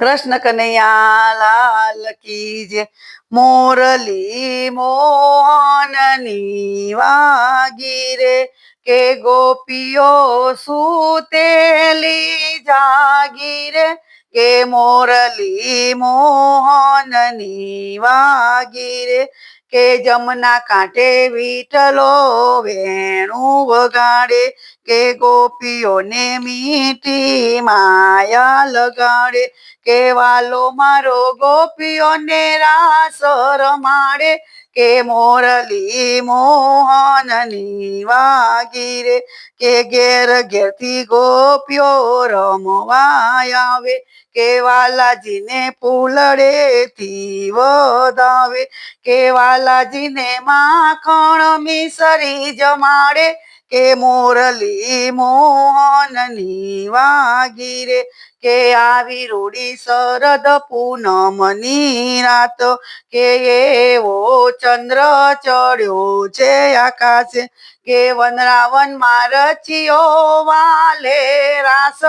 કૃષ્ણ કનૈયા લાલ કી જય મોરલી મોહનની વાગી રે કે ગોપીઓ સુતેલી જાગી રે કે મોરલી મોહનની વાગી રે કે જમના કાંઠે વિઠલો વેણું વગાડે કે ગોપીઓને મીઠી માયા લગાડે કે વાલો મારો ગોપીઓને રાસ રમાડે કે મોરલી મોહનની વાગી રે કે ઘેર ઘેરથી ગોપીઓ રમવા આવે, કે વાલાજીને પુલડેથી વધાવે, કે વાલાજીને માખણ મિસરી જમાડે કે મોરલી મોહનની વાગી રે કે આવી રૂડી શરદ પૂનમની રાત કે એવો ચંદ્ર ચડ્યો છે આકાશે કે વનરાવન રચિયો વાલે રાસ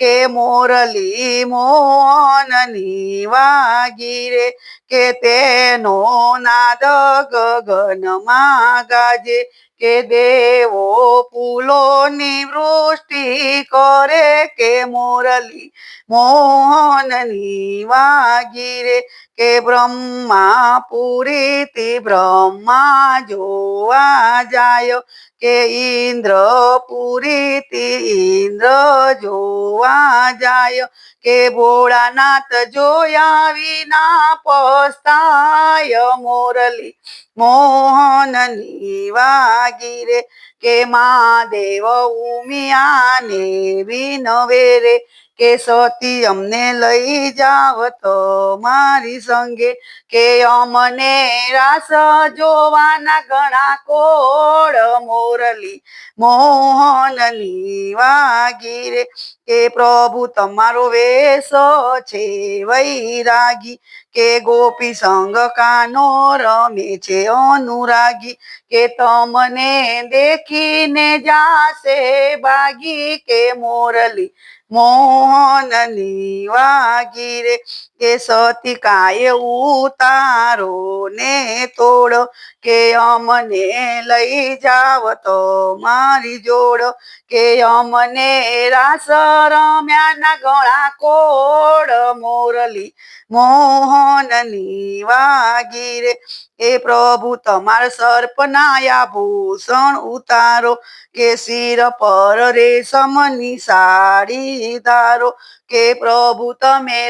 કે મોરલી મોહનની વાગી રે કે તેનો નાદ ગગનમાં ગાજે કે દેવો ફૂલોની વૃષ્ટિ કરે કે મોરલી મોહનની વાગી રે કે બ્રહ્મા પુરીતિ બ્રહ્મા જોવા જાય કે ઇન્દ્ર પુરીતિ ઇન્દ્ર જોવા જાય કે ભોળાનાથ જોયા વિના પસ્તાય મોરલી મોહનની વાગી રે કે મહાદેવ ઉમિયાને વિનવે કે સતી અમને લઈ જાવ તો મારી સંગે કે અમને રાસ જોવાના ઘણા કોળ મોરલી મોહનની વાગી રે. કે પ્રભુ તમારો વેશ છે વૈરાગી, કે ગોપી સંગ કાનો રમે છે અનુરાગી, કે તમને દેખીને જાશે ભાગી કે મોરલી મોહનની વાગી રે કે સતિકાએ ઉતારો ને તોડ કે અમને લઈ જાવ તો મારી જોડ કે અમને રાસ રમ્યાના ગળા કોડ મોરલી મોહનની વાગી રે. એ પ્રભુ તમાર સર્પનાયા ભૂષણ ઉતારો કે શિર પર રેશમની સાડી ધારો કે પ્રભુ તમે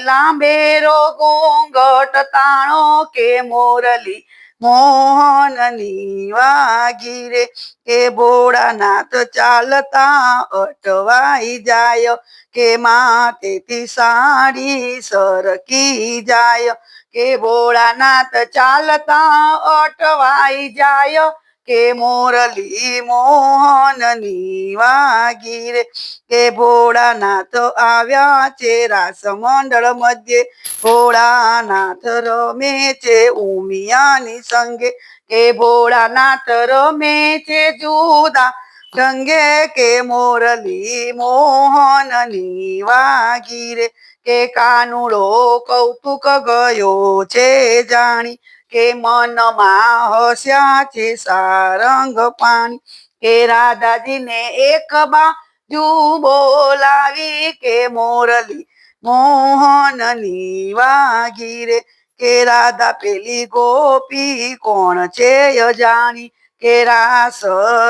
લાંબેરો ઘૂંઘટ તાણો કે મોરલી મોહનની વાગી રે? કે ભોળાનાથ ચાલતા અટવાઈ જાય? કે માતેથી સાડી સરકી જાય? કે ભોળાનાથ ચાલતા અટવાઈ જાય? કે મોરલી મોહનની વાગી રે કે ભોળાનાથ આવ્યા છે રાસ મંડળ મધ્યે. ભોળાનાથ રમે છે ઉમિયાની સંગે, કે ભોળાનાથ રમે છે જુદા રંગે કે મોરલી મોહનની વાગી રે કે કાનુડો કૌતુક ગયો છે જાણી. કે મનમાં હસ્યા છે સારંગ પાણી. કે રાધાજીને એક બાજુ બોલાવી કે મોરલી મોહનની વાગી રે. કે રાધા પેલી ગોપી કોણ છે અજાણી કે રાસ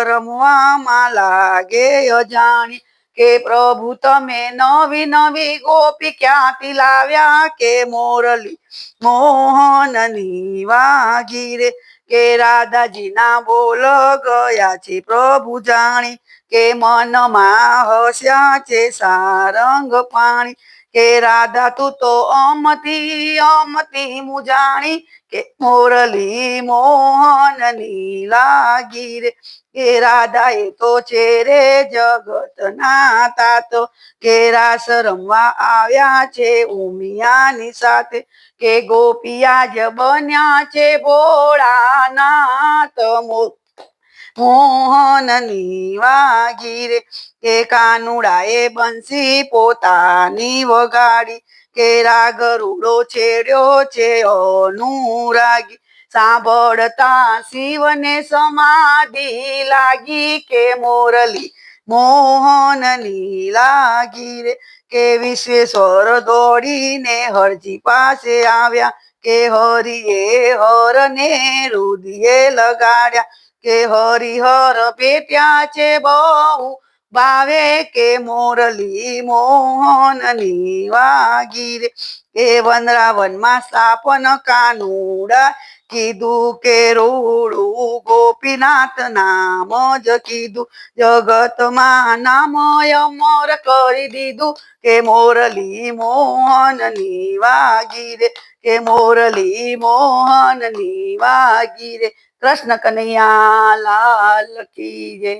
રમવામાં લાગે અજાણી કે પ્રભુ તમે નવી નવી ગોપી ક્યાંથી લાવ્યા? કે મોરલી મોહનની વાગી રે? કે રાધાજીના બોલ ગયા છે પ્રભુ જાણી? કે મનમાં હસ્યા છે સારંગ પાણી? કે રાધા તું તો અમતી અમતી મુજાણી કે મોરલી મોહનની લાગી રે? કે રાધા એ તો છે રે જગત ના તાતો. કે રમવા આવ્યા છે ઉમિયાની સાથે. કે ગોપિયા જ બન્યા છે ભોળાનાથ મો મોહનની વાગી રે કે કાનુડાએ બંસી પોતાની વગાડી. કે રાગરૂડો છેડ્યો છે અનુરાગી. સાંભળતા શિવને સમાધિ લાગી કે મોરલી, મોહનની લાગી રે કે વિશ્વેશ્વર દોડીને હરજી પાસે આવ્યા, કે હરિએ હરને રુદિએ લગાડ્યા, કે હરિહર પેટ્યા છે બહુ ભાવે કે મોરલી મોહનની વાગી રે એ વનરાવનમાં સાપન કાનુડા. કીધું કે રૂડું ગોપીનાથ નામ જ કીધું. જગતમાં નામ અમર કરી દીધું. કે મોરલી મોહનની વાગી રે કે મોરલી મોહનની વાગી રે કૃષ્ણ કનૈયા લાલ કી જય